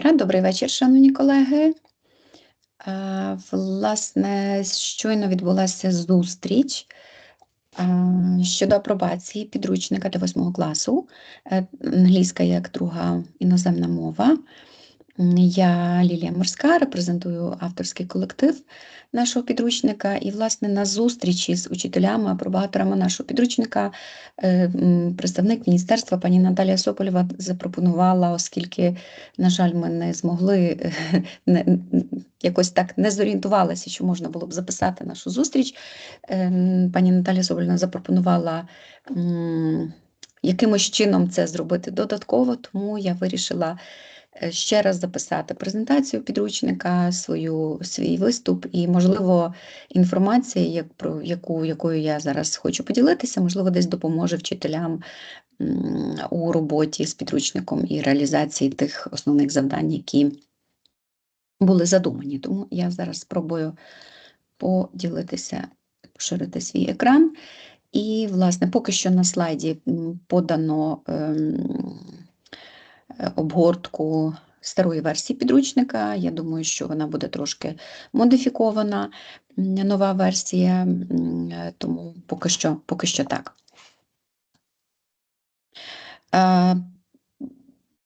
вечора. Добрий вечір, шановні колеги. Е, Власне, щойно відбулася зустріч е, щодо апробації підручника до восьмого класу. Е, Англійська як друга іноземна мова. Я Лілія Морська, репрезентую авторський колектив нашого підручника. І, власне, на зустрічі з учителями, апробаторами нашого підручника е, представник міністерства пані Наталія Соколєва запропонувала, оскільки, на жаль, ми не змогли не, якось так не зорієнтувалися, що можна було б записати нашу зустріч. Е, Пані Наталія Соболєва запропонувала якимось чином це зробити додатково, тому я вирішила ще раз записати презентацію підручника, свою, свій виступ і, можливо, інформація, як, про яку, якою я зараз хочу поділитися, можливо, десь допоможе вчителям у роботі з підручником і реалізації тих основних завдань, які були задумані. Тому я зараз спробую поділитися, поширити свій екран. І, власне, поки що на слайді подано ем, е, обгортку старої версії підручника. Я думаю, що вона буде трошки модифікована, нова версія, тому поки що, поки що так. Е,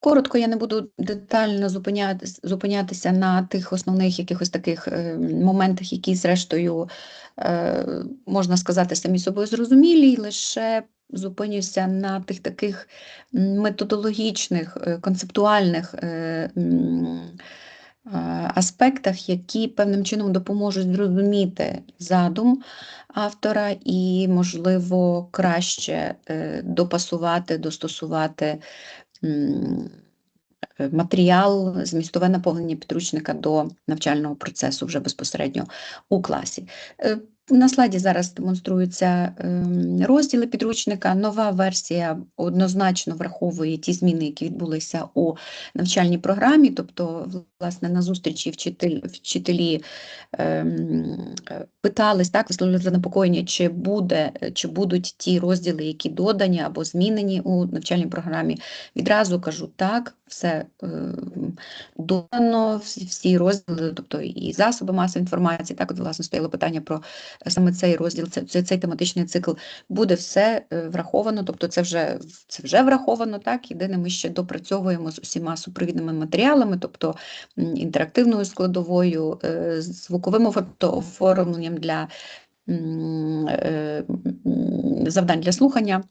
Коротко, я не буду детально зупинятись, зупинятися на тих основних якихось таких е, моментах, які, зрештою, е, можна сказати, самі собою зрозумілі, лише зупинюся на тих таких методологічних, е, концептуальних е, е, аспектах, які певним чином допоможуть зрозуміти задум автора і, можливо, краще допасувати, достосувати матеріал, змістове наповнення підручника до навчального процесу вже безпосередньо у класі. На слайді зараз демонструються ем, розділи підручника. Нова версія однозначно враховує ті зміни, які відбулися у навчальній програмі, тобто, власне, на зустрічі вчитель, вчителі ем, е, питались, так, висловлювали занепокоєння, чи, буде, чи будуть ті розділи, які додані або змінені у навчальній програмі. Відразу кажу так, все ем, додано, всі, розділи, тобто і засоби масової інформації, так, от, власне, стояло питання про е, саме цей розділ, це, це, цей тематичний цикл, буде все е, враховано, тобто це вже, це вже враховано, так, єдине, ми ще допрацьовуємо з усіма супровідними матеріалами, тобто інтерактивною складовою, е, звуковим офо- оформленням для е, завдань для слухання.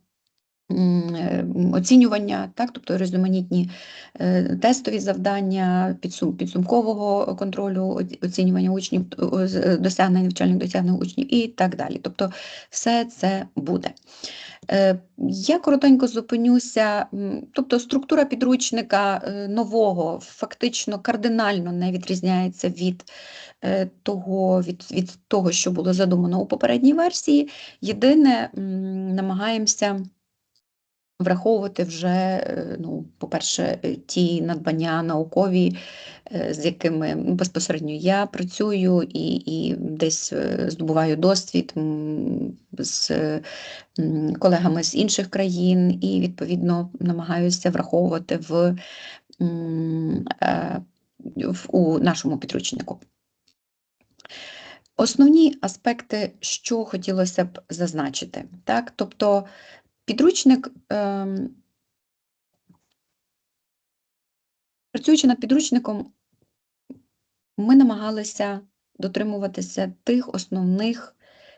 Е, Оцінювання, так, тобто різноманітні е, тестові завдання, підсум, підсумкового контролю оцінювання учнів, е, досягнень навчальних досягнень учнів і так далі. Тобто все це буде. Я коротенько зупинюся, тобто структура підручника нового фактично кардинально не відрізняється від того, від, від того, що було задумано у попередній версії. Єдине, намагаємося враховувати вже, е, ну, по-перше, е, ті надбання наукові, е, з якими безпосередньо я працюю і, і десь здобуваю досвід з колегами з інших країн, і відповідно намагаюся враховувати в, в у нашому підручнику. Основні аспекти, що хотілося б зазначити, так, тобто підручник, ем, працюючи над підручником, ми намагалися дотримуватися тих основних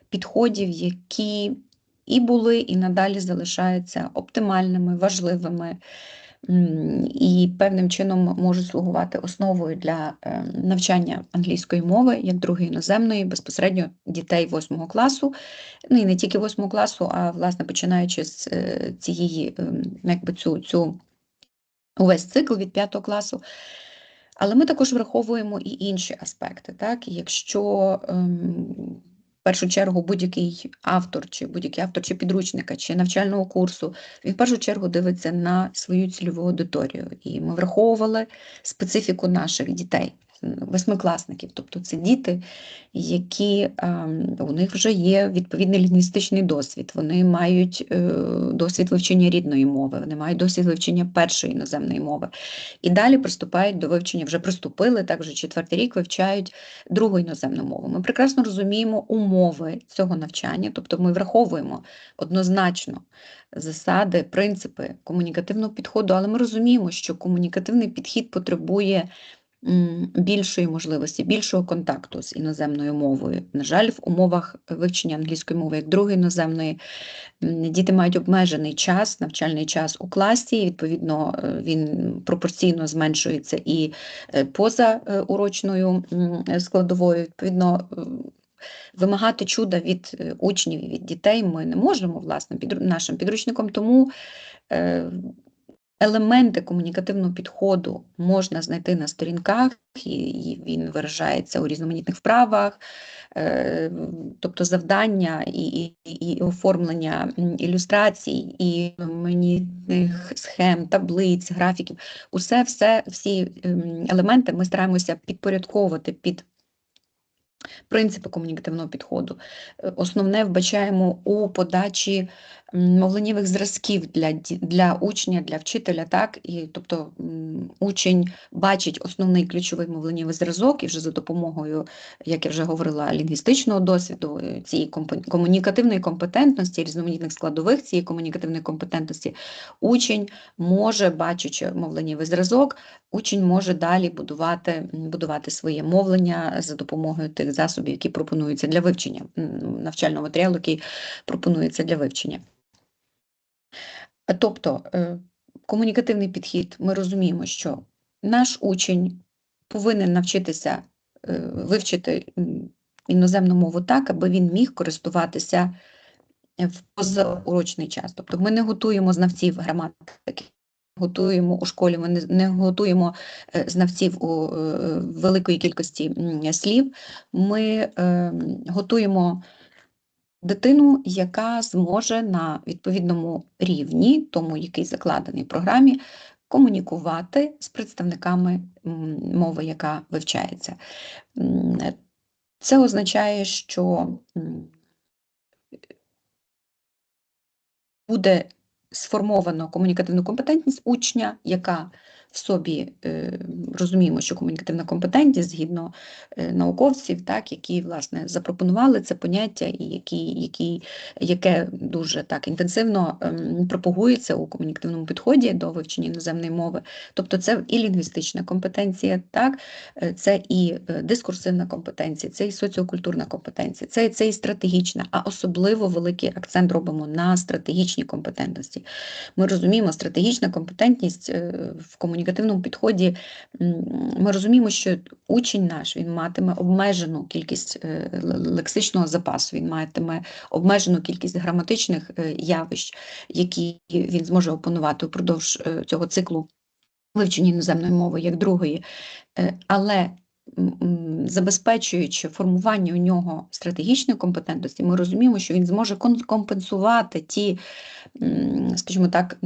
підходів, які і були, і надалі залишаються оптимальними, важливими і певним чином можуть слугувати основою для е, навчання англійської мови як другої іноземної, безпосередньо дітей 8 класу, ну і не тільки 8 класу, а власне починаючи з е, цієї, ем, якби цю, цю увесь цикл від 5 класу. Але ми також враховуємо і інші аспекти. Так? Якщо ем, першу чергу будь-який автор, чи будь-який автор чи підручника, чи навчального курсу, він в першу чергу дивиться на свою цільову аудиторію. І ми враховували специфіку наших дітей. Восьмикласників. Тобто це діти, які ем, у них вже є відповідний лінгвістичний досвід, вони мають е, досвід вивчення рідної мови, вони мають досвід вивчення першої іноземної мови. І далі приступають до вивчення, вже приступили, так вже четвертий рік вивчають другу іноземну мову. Ми прекрасно розуміємо умови цього навчання, тобто ми враховуємо однозначно засади, принципи комунікативного підходу, але ми розуміємо, що комунікативний підхід потребує більшої можливості, більшого контакту з іноземною мовою. На жаль, в умовах вивчення англійської мови як другої іноземної діти мають обмежений час, навчальний час у класі, і, відповідно, е, він пропорційно зменшується і е, поза е, урочною складовою. Відповідно, вимагати чуда від учнів і від дітей ми не можемо власне підру- нашим підручником, тому елементи комунікативного підходу можна знайти на сторінках, і, він виражається у різноманітних вправах, е, тобто завдання і, і, і оформлення ілюстрацій, і різноманітних схем, таблиць, графіків. Усе, все, всі ем, елементи ми стараємося підпорядковувати під принципи комунікативного підходу. Е, Основне вбачаємо у подачі мовленнєвих зразків для, для учня, для вчителя, так? І, тобто учень бачить основний ключовий мовленнєвий зразок, і вже за допомогою, як я вже говорила, лінгвістичного досвіду, е, цієї комунікативної компетентності, різноманітних складових цієї комунікативної компетентності, учень може, бачучи мовленнєвий зразок, учень може далі будувати, будувати своє мовлення за допомогою тих засобів, які пропонуються для вивчення, навчального матеріалу, який пропонується для вивчення. Тобто е, комунікативний підхід, ми розуміємо, що наш учень повинен навчитися е, вивчити іноземну мову так, аби він міг користуватися е, в позаурочний час. Тобто ми не готуємо знавців граматики, готуємо у школі, ми не, готуємо знавців у великої кількості слів. Ми е, готуємо дитину, яка зможе на відповідному рівні, тому який закладений в програмі, комунікувати з представниками мови, яка вивчається. Це означає, що буде сформовано комунікативну компетентність учня, яка в собі е, розуміємо, що комунікативна компетентність згідно е, науковців, так, які власне запропонували це поняття, і які, які, яке дуже так інтенсивно ем, пропагується у комунікативному підході до вивчення іноземної мови. Тобто це і лінгвістична компетенція, так, е, це і дискурсивна компетенція, це і соціокультурна компетенція, це, це і стратегічна, а особливо великий акцент робимо на стратегічній компетентності. Ми розуміємо, стратегічна компетентність в комунікативному підході. Ми розуміємо, що учень наш він матиме обмежену кількість е, лексичного запасу, він матиме обмежену кількість граматичних е, явищ, які він зможе опанувати впродовж е, цього циклу вивчення іноземної мови як другої. Але забезпечуючи формування у нього стратегічної компетентності, ми розуміємо, що він зможе компенсувати ті, скажімо так,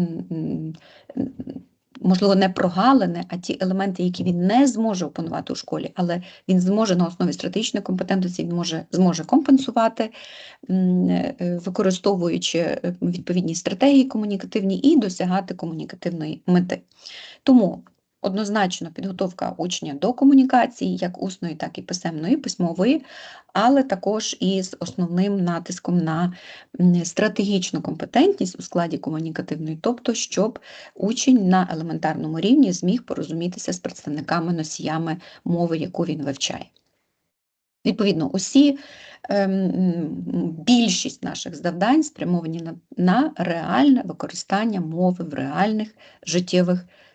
можливо, не прогалини, а ті елементи, які він не зможе опанувати у школі, але він зможе на основі стратегічної компетентності, він може, зможе компенсувати, е, використовуючи е, відповідні стратегії комунікативні і досягати комунікативної мети. Тому однозначно підготовка учня до комунікації, як усної, так і писемної, письмової, але також із основним натиском на стратегічну компетентність у складі комунікативної, тобто, щоб учень на елементарному рівні зміг порозумітися з представниками носіями мови, яку він вивчає. Відповідно, усі ем, більшість наших завдань спрямовані на реальне використання мови в реальних життєвих ситуаціях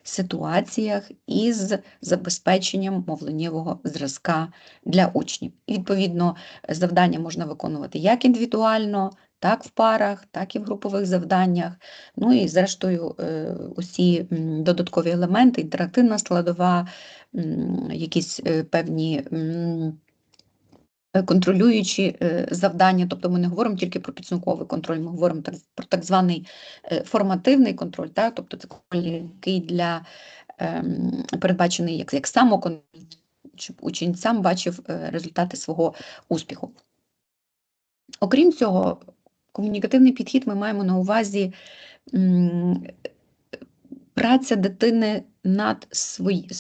із забезпеченням мовленнєвого зразка для учнів. І, відповідно, завдання можна виконувати як індивідуально, так в парах, так і в групових завданнях. Ну і, зрештою, е, усі додаткові елементи, інтерактивна складова, якісь е, певні. Е, Контролюючі е, завдання, тобто ми не говоримо тільки про підсумковий контроль, ми говоримо про так званий е, формативний контроль, так? тобто це контроль, який для ем, передбачений як, як самоконтроль, щоб учень сам бачив результати свого успіху. Окрім цього, комунікативний підхід ми маємо на увазі праця дитини над свої,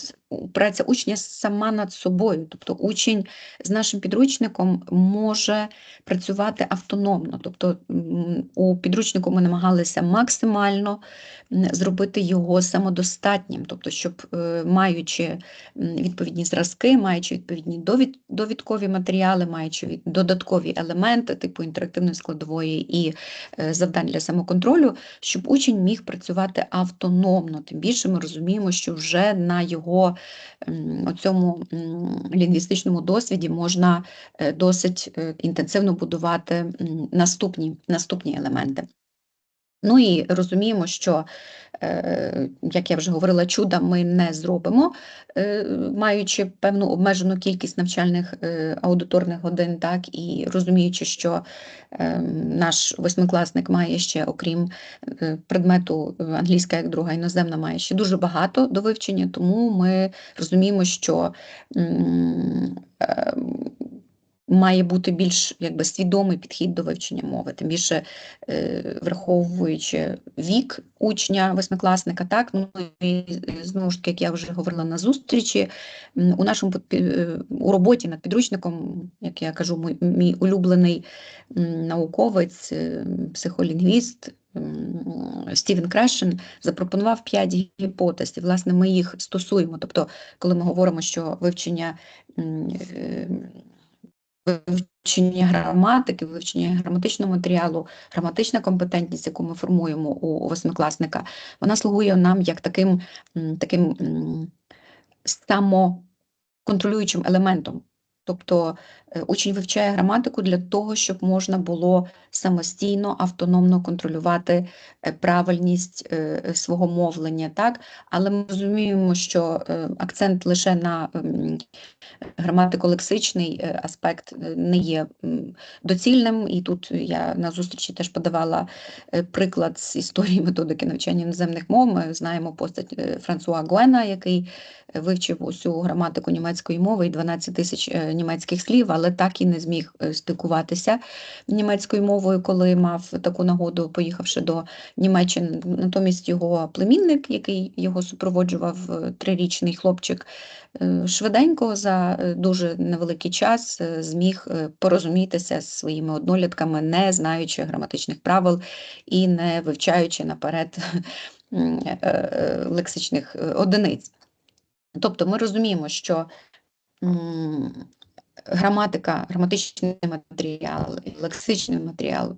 праця учня сама над собою. Тобто учень з нашим підручником може працювати автономно. Тобто у підручнику ми намагалися максимально зробити його самодостатнім, тобто, щоб е, маючи відповідні зразки, маючи відповідні довід, довідкові матеріали, маючи додаткові елементи, типу інтерактивної складової і е, завдань для самоконтролю, щоб учень міг працювати автономно. Тим більше ми розуміємо, що вже на його цьому оцьому лінгвістичному досвіді можна е, досить е, інтенсивно будувати наступні, наступні елементи. Ну і розуміємо, що, е, як я вже говорила, чуда ми не зробимо, е, маючи певну обмежену кількість навчальних е, аудиторних годин, так, і розуміючи, що е, наш восьмикласник має ще, окрім предмету англійська як друга іноземна, має ще дуже багато до вивчення, тому ми розуміємо, що м, е, має бути більш якби, свідомий підхід до вивчення мови, тим більше е, враховуючи вік учня, восьмикласника, так, ну і е, знову ж таки, як я вже говорила на зустрічі, у нашому е, у роботі над підручником, як я кажу, мій, мій улюблений науковець, е, психолінгвіст Стівен Крешен запропонував п'ять гіпотез, і власне ми їх стосуємо. Тобто, коли ми говоримо, що вивчення вивчення граматики, вивчення граматичного матеріалу, граматична компетентність, яку ми формуємо у восьмикласника, вона слугує нам як таким, таким самоконтролюючим елементом. Тобто учень вивчає граматику для того, щоб можна було самостійно, автономно контролювати е, правильність е, е, свого мовлення, так? Але ми розуміємо, що е, акцент лише на м, граматико-лексичний е, аспект е, не є доцільним. І тут я на зустрічі теж подавала е, приклад з історії методики навчання іноземних мов. Ми знаємо постать е, Франсуа Гуена, який е, вивчив усю граматику німецької мови і 12 тисяч е, німецьких слів, але так і не зміг е, стикуватися німецькою мовою, коли мав таку нагоду, поїхавши до Німеччини. Натомість його племінник, який його супроводжував, е, трирічний хлопчик, е, швиденько за дуже невеликий час зміг порозумітися з своїми однолітками, не знаючи граматичних правил і не вивчаючи наперед лексичних одиниць. Тобто ми розуміємо, що граматика, граматичний матеріал, лексичний матеріал.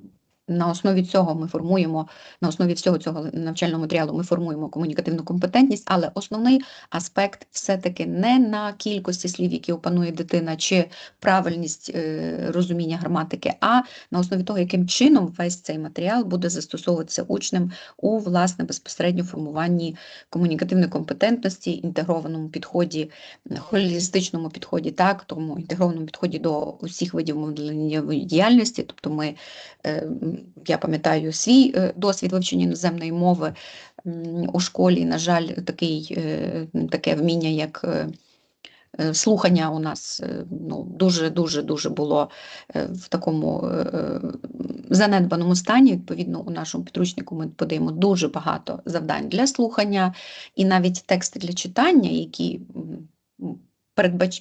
На основі цього ми формуємо, на основі всього цього навчального матеріалу ми формуємо комунікативну компетентність, але основний аспект все-таки не на кількості слів, які опанує дитина, чи правильність е, розуміння граматики, а на основі того, яким чином весь цей матеріал буде застосовуватися учнем у власне безпосередньо формуванні комунікативної компетентності, інтегрованому підході, холістичному підході, так, тому інтегрованому підході до усіх видів мовленнєвої діяльності. Тобто ми, е, я пам'ятаю свій е, досвід вивчення іноземної мови у школі, на жаль, такий, е, таке вміння, як е, слухання у нас ну, дуже дуже дуже було в такому занедбаному стані. Відповідно, у нашому підручнику ми подаємо дуже багато завдань для слухання, і навіть тексти для читання, які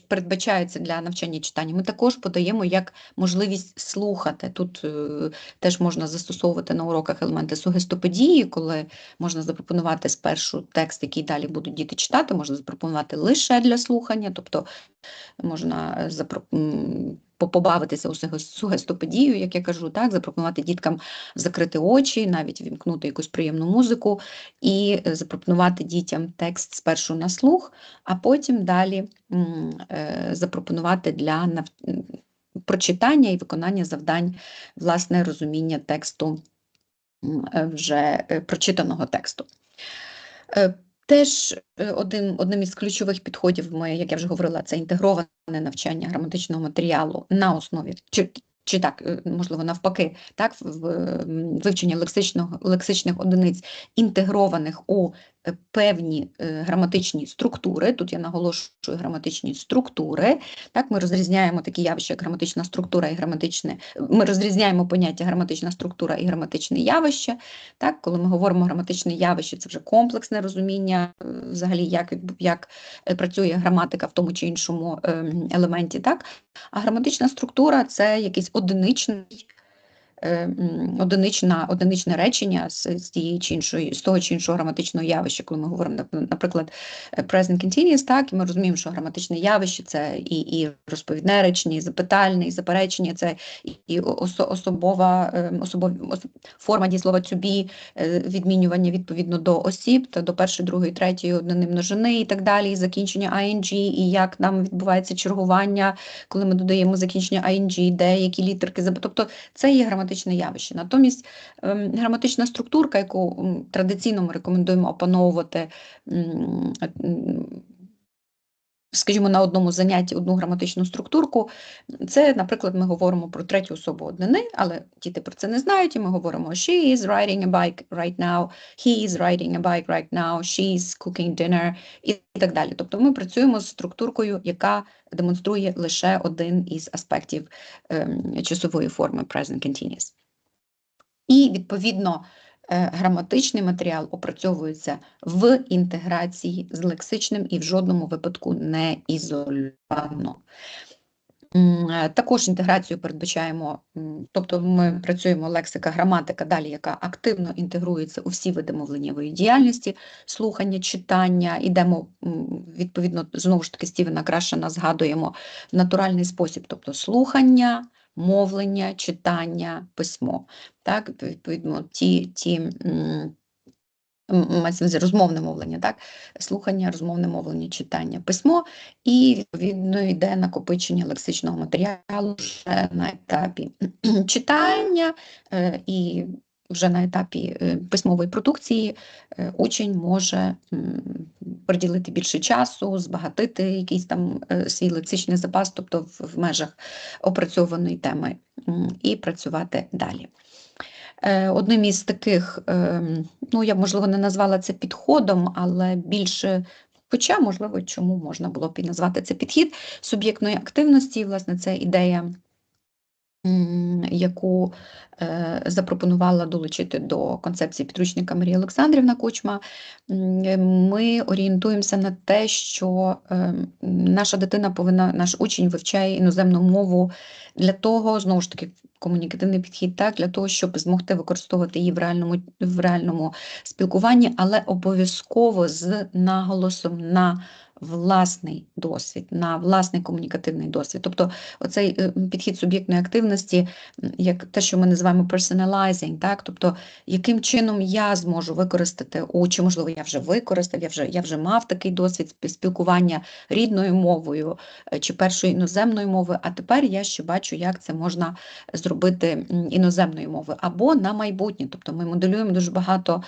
передбачаються для навчання читання, ми також подаємо як можливість слухати. Тут е, теж можна застосовувати на уроках елементи сугестопедії, коли можна запропонувати спершу текст, який далі будуть діти читати, можна запропонувати лише для слухання, тобто можна побавитися у суге- сугестопедію, як я кажу, так, запропонувати діткам закрити очі, навіть вімкнути якусь приємну музику і е, запропонувати дітям текст спершу на слух, а потім далі е, запропонувати для прочитання і виконання завдань, власне, розуміння тексту е, вже прочитаного тексту. Теж е, один, одним із ключових підходів, ми, як я вже говорила, це інтегроване навчання граматичного матеріалу на основі, чи, чи так, е, можливо, навпаки, так, в- вивчення лексичного, лексичних одиниць, інтегрованих у певні е, граматичні структури. Тут я наголошую граматичні структури. Так, ми розрізняємо такі явища, як граматична структура і граматичне. Ми розрізняємо поняття граматична структура і граматичне явище. Так, коли ми говоримо граматичне явище, це вже комплексне розуміння, е, взагалі, як, як е, працює граматика в тому чи іншому ем, елементі. Так? А граматична структура це якийсь одиничний. Е, Одинична, одиничне речення з, з тієї чи іншої, з того чи іншого граматичного явища, коли ми говоримо, наприклад, е, present continuous, так, і ми розуміємо, що граматичне явище це і, і розповідне речення, і запитальне, і заперечення, це і, особова, е, особов, ос- форма дієслова to be, відмінювання відповідно до осіб, та до першої, другої, третьої однини множини і так далі, і закінчення ing, і як нам відбувається чергування, коли ми додаємо закінчення ing, де які літерки, тобто це є граматичне явище. Натомість ем, граматична структурка, яку традиційно ми рекомендуємо опановувати, скажімо, на одному занятті одну граматичну структурку, це, наприклад, ми говоримо про третю особу однини, але діти про це не знають, і ми говоримо she is riding a bike right now, he is riding a bike right now, she is cooking dinner і так далі. Тобто ми працюємо з структуркою, яка демонструє лише один із аспектів ем, часової форми present continuous. І, відповідно, граматичний матеріал опрацьовується в інтеграції з лексичним і в жодному випадку не ізольовано. Е, Також інтеграцію передбачаємо, тобто ми працюємо лексика, граматика далі, яка активно інтегрується у всі види мовленнєвої діяльності, слухання, читання, ідемо, відповідно, знову ж таки, Стівена Крашена згадуємо в натуральний спосіб, тобто слухання, мовлення, читання, письмо. Так, відповідно, ті, ті м, м, мається на розмовне мовлення, так? Слухання, розмовне мовлення, читання, письмо, і відповідно йде накопичення лексичного матеріалу вже на етапі читання е, і вже на етапі е, письмової продукції е, учень може приділити більше часу, збагатити якийсь там свій лексичний запас, тобто в межах опрацьованої теми, і працювати далі. Е, Одним із таких, ем, ну я б, можливо не назвала це підходом, але більше, хоча, можливо, чому можна було б і назвати це підхід суб'єктної активності, власне, це ідея, яку е, запропонувала долучити до концепції підручника Марія Олександрівна Кучма. Ми орієнтуємося на те, що ем, наша дитина повинна, наш учень вивчає іноземну мову для того, знову ж таки, комунікативний підхід, так, для того, щоб змогти використовувати її в реальному, в реальному спілкуванні, але обов'язково з наголосом на власний досвід, на власний комунікативний досвід. Тобто оцей е, підхід суб'єктної активності, як те, що ми називаємо personalizing, так, тобто яким чином я зможу використати, о, чи можливо я вже використав, я вже, я вже мав такий досвід спілкування рідною мовою е, чи першою іноземною мовою, а тепер я ще бачу, як це можна зробити іноземною мовою або на майбутнє. Тобто ми моделюємо дуже багато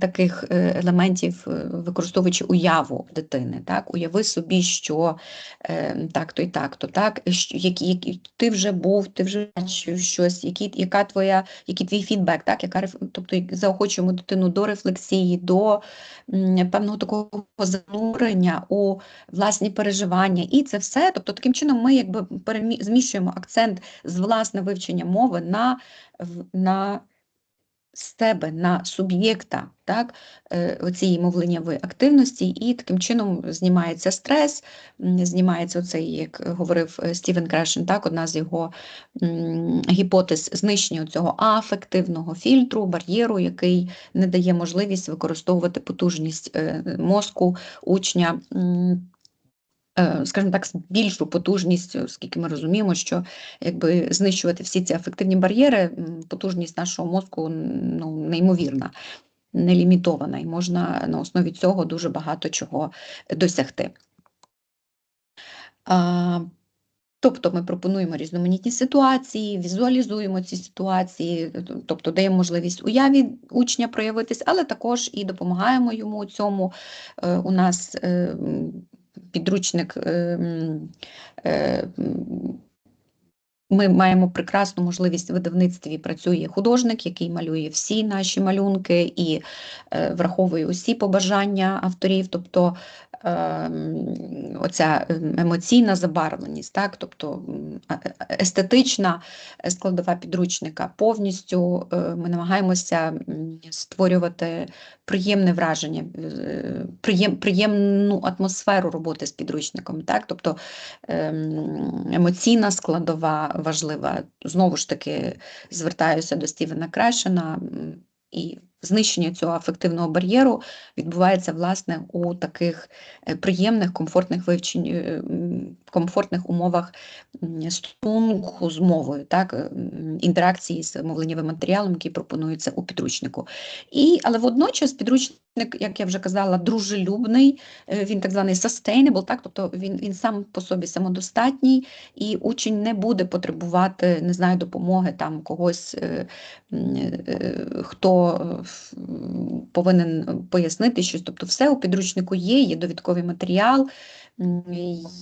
таких е, елементів, використовуючи уяву дитини. Так? Уяви собі, що е, так-то і так-то, так, що- які, які, ти вже був, ти вже бачив щось, які, яка твоя, який твій фідбек, так? яка, тобто заохочуємо дитину до рефлексії, до м, певного такого занурення у власні переживання. І це все. Тобто, таким чином ми якби перемі- зміщуємо акцент з власне вивчення мови на, в- на себе, на суб'єкта так, е, цієї мовленнєвої активності, і таким чином знімається стрес, знімається оцей, як говорив е, Стівен Крешен, так, одна з його гіпотез знищення цього афективного фільтру, бар'єру, який не дає можливість використовувати потужність е, мозку учня. Е, Скажімо так, з більшу потужністю, оскільки ми розуміємо, що якби знищувати всі ці афективні бар'єри, потужність нашого мозку ну, неймовірна, нелімітована, і можна на основі цього дуже багато чого досягти. Тобто ми пропонуємо різноманітні ситуації, візуалізуємо ці ситуації, тобто даємо можливість уяві учня проявитись, але також і допомагаємо йому у цьому. Е, У нас е, підручник е, е, м, ми маємо прекрасну можливість в видавництві працює художник, який малює всі наші малюнки і е, враховує усі побажання авторів, тобто ем, оця ем, емоційна забарвленість, так? тобто е- е- естетична складова підручника. Повністю е, ми намагаємося створювати приємне враження, е, приєм, приємну атмосферу роботи з підручником. Так? Тобто ем, емоційна складова важлива. Знову ж таки, звертаюся до Стівена Крашена і знищення цього афективного бар'єру відбувається власне у таких е, приємних, комфортних вивчень, е, комфортних умовах стосунку з мовою, так, інтеракції з мовленнєвим матеріалом, який пропонується у підручнику. І, але водночас підручник, як я вже казала, дружелюбний, е, він так званий sustainable, так, тобто він, він сам по собі самодостатній, і учень не буде потребувати, не знаю, допомоги там когось, е, е, хто е, повинен пояснити щось. Тобто все у підручнику є, є довідковий матеріал,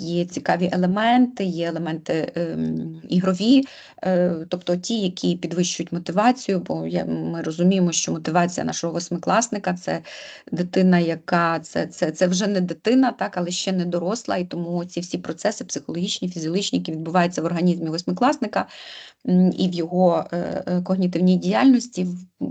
є цікаві елементи, є елементи ем, ігрові, е, тобто ті, які підвищують мотивацію, бо ми розуміємо, що мотивація нашого восьмикласника це дитина, яка це, це, це вже не дитина, так, але ще не доросла, і тому ці всі процеси психологічні, фізіологічні, які відбуваються в організмі восьмикласника і в його е, е, когнітивній діяльності,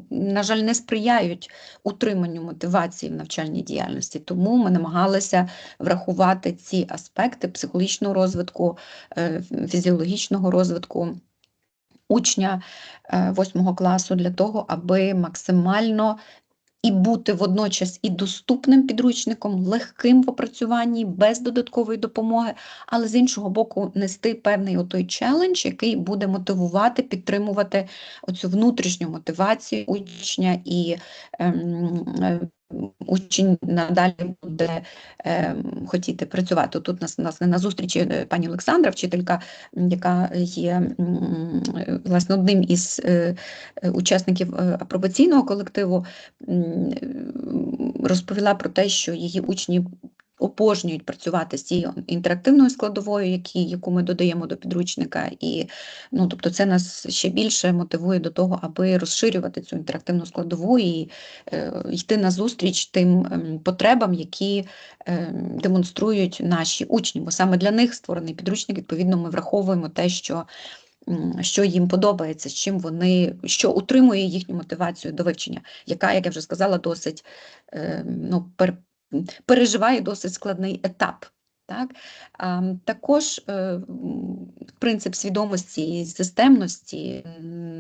на жаль, не сприяють утриманню мотивації в навчальній діяльності. Тому ми намагалися врахувати ці аспекти психологічного розвитку, е, фізіологічного розвитку учня восьмого класу для того, аби максимально і бути водночас і доступним підручником, легким в опрацюванні, без додаткової допомоги, але з іншого боку, нести певний отой челендж, який буде мотивувати, підтримувати оцю внутрішню мотивацію учня і ем, е, учень надалі буде е, хотіти працювати. Тут нас, нас на зустрічі е, пані Олександра, вчителька, яка є власне одним із е, учасників е, апробаційного колективу, розповіла про те, що її учні обожнюють працювати з цією інтерактивною складовою, які, яку ми додаємо до підручника, і ну, тобто це нас ще більше мотивує до того, аби розширювати цю інтерактивну складову і е, йти на зустріч тим ем, потребам, які е, демонструють наші учні, бо саме для них створений підручник, відповідно, ми враховуємо те, що що їм подобається, з чим вони, що утримує їхню мотивацію до вивчення, яка, як я вже сказала, досить е, ну, переживає досить складний етап. Так? Також е, принцип свідомості і системності,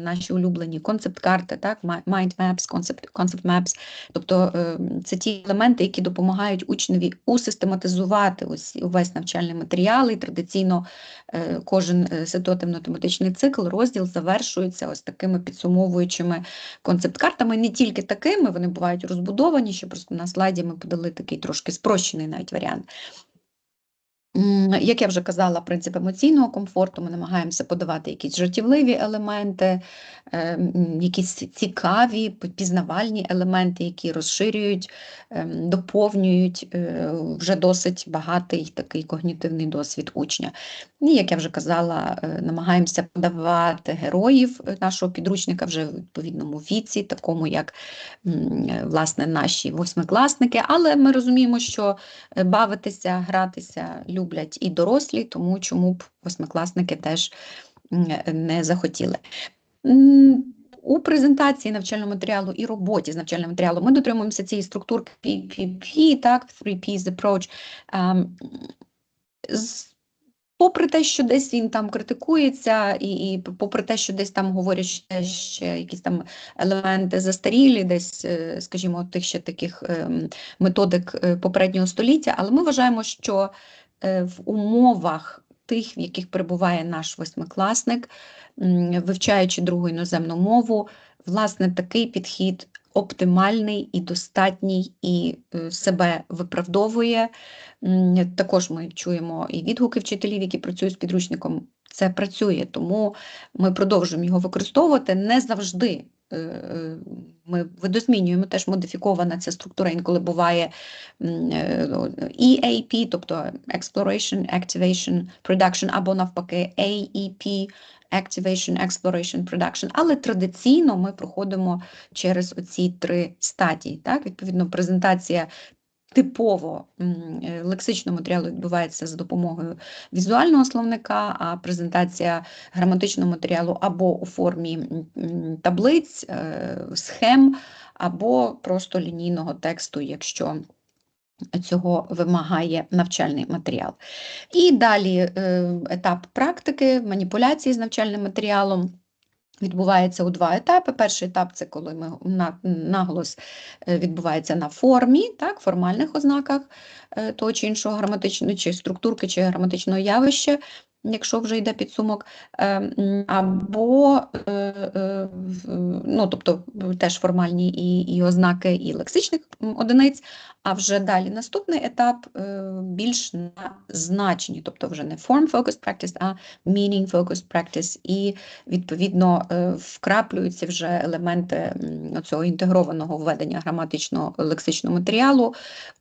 наші улюблені концепт-карти, так? mind maps, concept, concept maps, тобто е, це ті елементи, які допомагають учневі усистематизувати увесь навчальний матеріал, і традиційно е, кожен е, ситуативно-тематичний цикл, розділ завершується ось такими підсумовуючими концепт-картами, не тільки такими, вони бувають розбудовані, що просто на слайді ми подали такий трошки спрощений навіть варіант. Як я вже казала, принцип емоційного комфорту, ми намагаємося подавати якісь жартівливі елементи, е, якісь цікаві, пізнавальні елементи, які розширюють, ем, доповнюють е, вже досить багатий такий когнітивний досвід учня. І, як я вже казала, е, намагаємося подавати героїв е, нашого підручника вже в відповідному віці, такому як е, власне наші восьмикласники, але ми розуміємо, що е, бавитися, гратися люблять і дорослі, тому чому б восьмикласники теж не захотіли. У презентації навчального матеріалу і роботі з навчальним матеріалом ми дотримуємося цієї структурки PPP, так, Three Ps approach. Ем, з- Попри те, що десь він там критикується, і, і попри те, що десь там говорять ще, ще якісь там елементи застарілі, десь, е, скажімо, тих ще таких ем, методик е, попереднього століття, але ми вважаємо, що в умовах тих, в яких перебуває наш восьмикласник, вивчаючи другу іноземну мову, власне, такий підхід оптимальний і достатній, і е, себе виправдовує. Також ми чуємо і відгуки вчителів, які працюють з підручником. Це працює, тому ми продовжуємо його використовувати. Не завжди е, е, ми видозмінюємо теж модифікована ця структура, інколи буває е, EAP, тобто Exploration, Activation, Production, або навпаки AEP, activation, exploration, production. Але традиційно ми проходимо через оці три стадії. Так? Відповідно, презентація типово е, лексичного матеріалу відбувається за допомогою візуального словника, а презентація граматичного матеріалу або у формі таблиць, е, схем, або просто лінійного тексту, якщо цього вимагає навчальний матеріал. І далі е, етап практики, маніпуляції з навчальним матеріалом. Відбувається у два етапи. Перший етап це коли ми на- наголос е, відбувається на формі, так, формальних ознаках е, того чи іншого граматичного чи структурки, чи граматичного явища, якщо вже йде підсумок, е, або е, е, ну, тобто теж формальні і, і ознаки і лексичних одиниць, а вже далі наступний етап більш на значенні, тобто вже не form-focused practice, а meaning-focused practice, і відповідно вкраплюються вже елементи цього інтегрованого введення граматичного лексичного матеріалу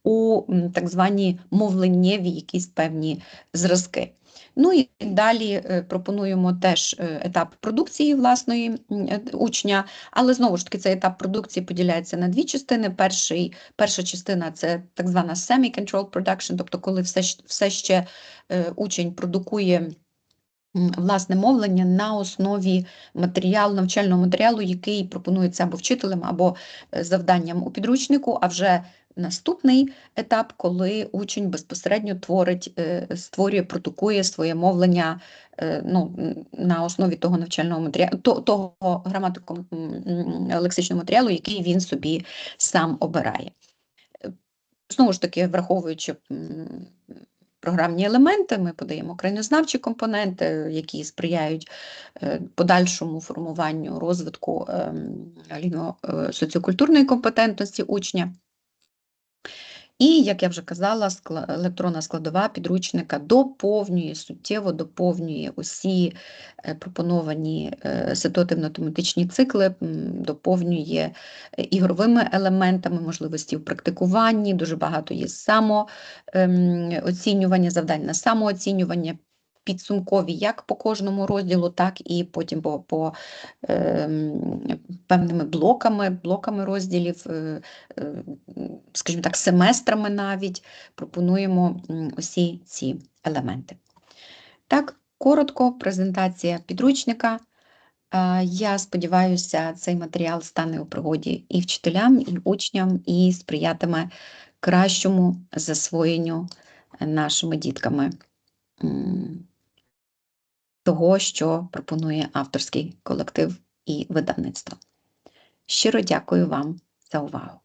у так звані мовленнєві якісь певні зразки. Ну і далі е, пропонуємо теж е, етап продукції власної е, учня, але знову ж таки цей етап продукції поділяється на дві частини. Перший, перша частина це так звана semi-controlled production, тобто коли все, все ще учень продукує власне мовлення на основі матеріалу, навчального матеріалу, який пропонується або вчителем, або завданням у підручнику, а вже наступний етап, коли учень безпосередньо творить, е, створює, продукує своє мовлення е, ну, на основі того навчального матеріалу, того граматико лексичного матеріалу, який він собі сам обирає. Е, Знову ж таки, враховуючи програмні елементи, ми подаємо країнознавчі компоненти, які сприяють подальшому формуванню розвитку ем, соціокультурної компетентності учня. І, як я вже казала, електронна складова підручника доповнює, суттєво доповнює усі е, пропоновані е, ситуативно-тематичні цикли, доповнює е, ігровими елементами, можливості в практикуванні, дуже багато є самооцінювання, завдань на самооцінювання, підсумкові як по кожному розділу, так і потім по, по ем, певними блоками, блоками розділів, е, е, скажімо так, семестрами навіть пропонуємо усі ці елементи. Так, коротко, презентація підручника. Я сподіваюся, цей матеріал стане у пригоді і вчителям, і учням, і сприятиме кращому засвоєнню е, нашими дітками того, що пропонує авторський колектив і видавництво. Щиро дякую вам за увагу.